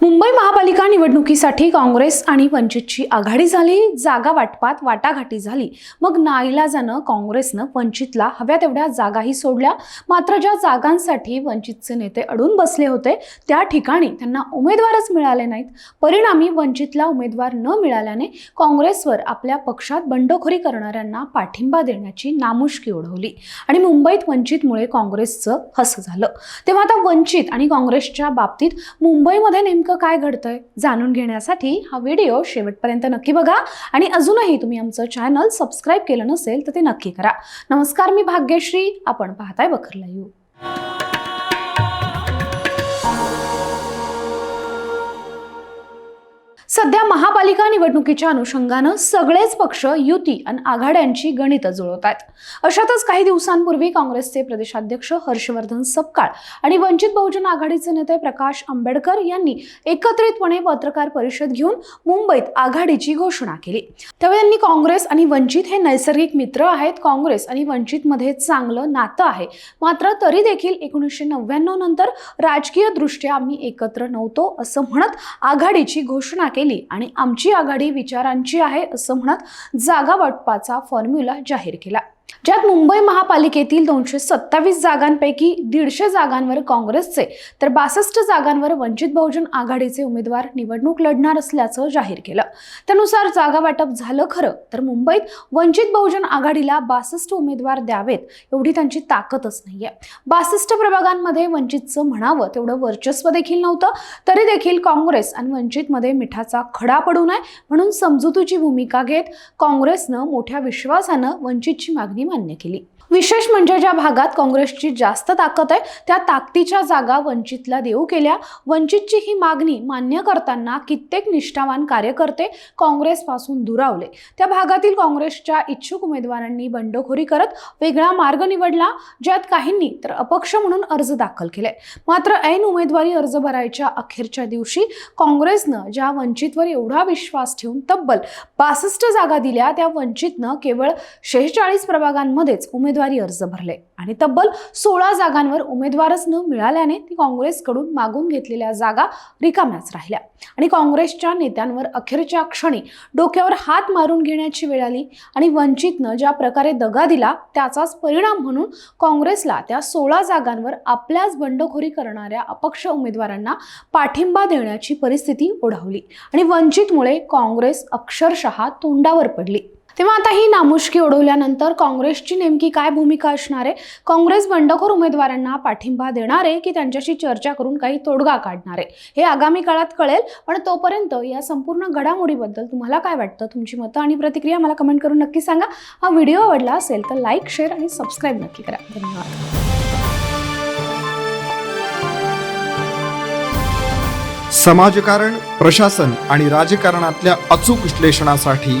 मुंबई महापालिका निवडणुकीसाठी काँग्रेस आणि वंचितची आघाडी झाली जागा वाटपात वाटाघाटी झाली. मग नाईलाजानं काँग्रेसनं वंचितला हव्या तेवढ्या जागाही सोडल्या. मात्र ज्या जागांसाठी वंचितचे नेते अडून बसले होते त्या ठिकाणी त्यांना उमेदवारच मिळाले नाहीत. परिणामी वंचितला उमेदवार न मिळाल्याने काँग्रेसवर आपल्या पक्षात बंडखोरी करणाऱ्यांना पाठिंबा देण्याची नामुष्की ओढवली आणि मुंबईत वंचितमुळे काँग्रेसचं हस झालं. तेव्हा आता वंचित आणि काँग्रेसच्या बाबतीत मुंबईमध्ये नेमकं काय घडतंय जाणून घेण्यासाठी हा व्हिडिओ शेवटपर्यंत नक्की बघा. आणि अजूनही तुम्ही आमचं चॅनल सबस्क्राईब केलं नसेल तर ते नक्की करा. नमस्कार मी भाग्यश्री. आपण पाहताय बखरला येऊ सध्या महापालिका निवडणुकीच्या अनुषंगानं सगळेच पक्ष युती आणि आघाड्यांची गणितं जुळवत आहेत. अशातच काही दिवसांपूर्वी काँग्रेसचे प्रदेशाध्यक्ष हर्षवर्धन सपकाळ आणि वंचित बहुजन आघाडीचे नेते प्रकाश आंबेडकर यांनी एकत्रितपणे पत्रकार परिषद घेऊन मुंबईत आघाडीची घोषणा केली. त्यावेळी त्यांनी काँग्रेस आणि वंचित हे नैसर्गिक मित्र आहेत. काँग्रेस आणि वंचितमध्ये चांगलं नातं आहे. मात्र तरी देखील एकोणीसशे नव्याण्णव नंतर राजकीय दृष्ट्या आम्ही एकत्र नव्हतो असं म्हणत आघाडीची घोषणा केली. आणि आमची आघाडी विचारांची आहे असं म्हणत जागा वाटपाचा फॉर्म्युला जाहीर केला. ज्यात मुंबई महापालिकेतील दोनशे सत्तावीस जागांपैकी दीडशे जागांवर काँग्रेसचे तर बासष्ट जागांवर वंचित बहुजन आघाडीचे उमेदवार निवडणूक लढणार असल्याचं जाहीर केलं. त्यानुसार जागा वाटप झालं खरं तर मुंबईत वंचित बहुजन आघाडीला बासष्ट उमेदवार द्यावेत एवढी त्यांची ताकदच नाहीये. बासष्ट प्रभागांमध्ये वंचितचं म्हणावं तेवढं वर्चस्व देखील नव्हतं तरी देखील काँग्रेस आणि वंचितमध्ये मिठाचा खडा पडू नये म्हणून समजुतीची भूमिका घेत काँग्रेसनं मोठ्या विश्वासानं वंचितची मागणी मान्य केली. विशेष म्हणजे ज्या भागात काँग्रेसची जास्त ताकद आहे त्या ताकदीच्या जागा वंचितला देऊ केल्या. वंचितची ही मागणी मान्य करताना कित्येक निष्ठावान कार्यकर्ते काँग्रेसपासून दुरावले. त्या भागातील काँग्रेसच्या इच्छुक उमेदवारांनी बंडखोरी करत वेगळा मार्ग निवडला ज्यात काहींनी तर अपक्ष म्हणून अर्ज दाखल केले. मात्र ऐन उमेदवारी अर्ज भरायच्या अखेरच्या दिवशी काँग्रेसनं ज्या वंचितवर एवढा विश्वास ठेवून तब्बल बासष्ट जागा दिल्या त्या वंचितनं केवळ शेहेचाळीस प्रभागांमध्येच उमेदवारी अर्ज भरले. आणि तब्बल सोळा जागांवर उमेदवारच न मिळाल्याने ती काँग्रेसकडून मागून घेतलेल्या जागा रिकाम्याच राहिल्या. आणि काँग्रेसच्या नेत्यांवर अखेरच्या क्षणी डोक्यावर हात मारून घेण्याची वेळ आली आणि वंचितनं ज्या प्रकारे दगा दिला त्याचाच परिणाम म्हणून काँग्रेसला त्या सोळा जागांवर आपल्याच बंडखोरी करणाऱ्या अपक्ष उमेदवारांना पाठिंबा देण्याची परिस्थिती ओढावली. आणि वंचितमुळे काँग्रेस अक्षरशः तोंडावर पडली. तेव्हा आता ही नामुष्की ओढवल्यानंतर काँग्रेसची नेमकी काय भूमिका असणार आहे? काँग्रेस बंडखोर उमेदवारांना पाठिंबा देणार आहे की त्यांच्याशी चर्चा करून काही तोडगा काढणार आहे? हे आगामी काळात कळेल पण तोपर्यंत या संपूर्ण घडामोडीबद्दल तुम्हाला काय वाटतं? तुमची मतं आणि प्रतिक्रिया मला कमेंट करून नक्की सांगा. हा व्हिडिओ आवडला असेल तर लाईक शेअर आणि सबस्क्राईब नक्की करा. धन्यवाद. समाजकारण प्रशासन आणि राजकारणातल्या अचूक विश्लेषणासाठी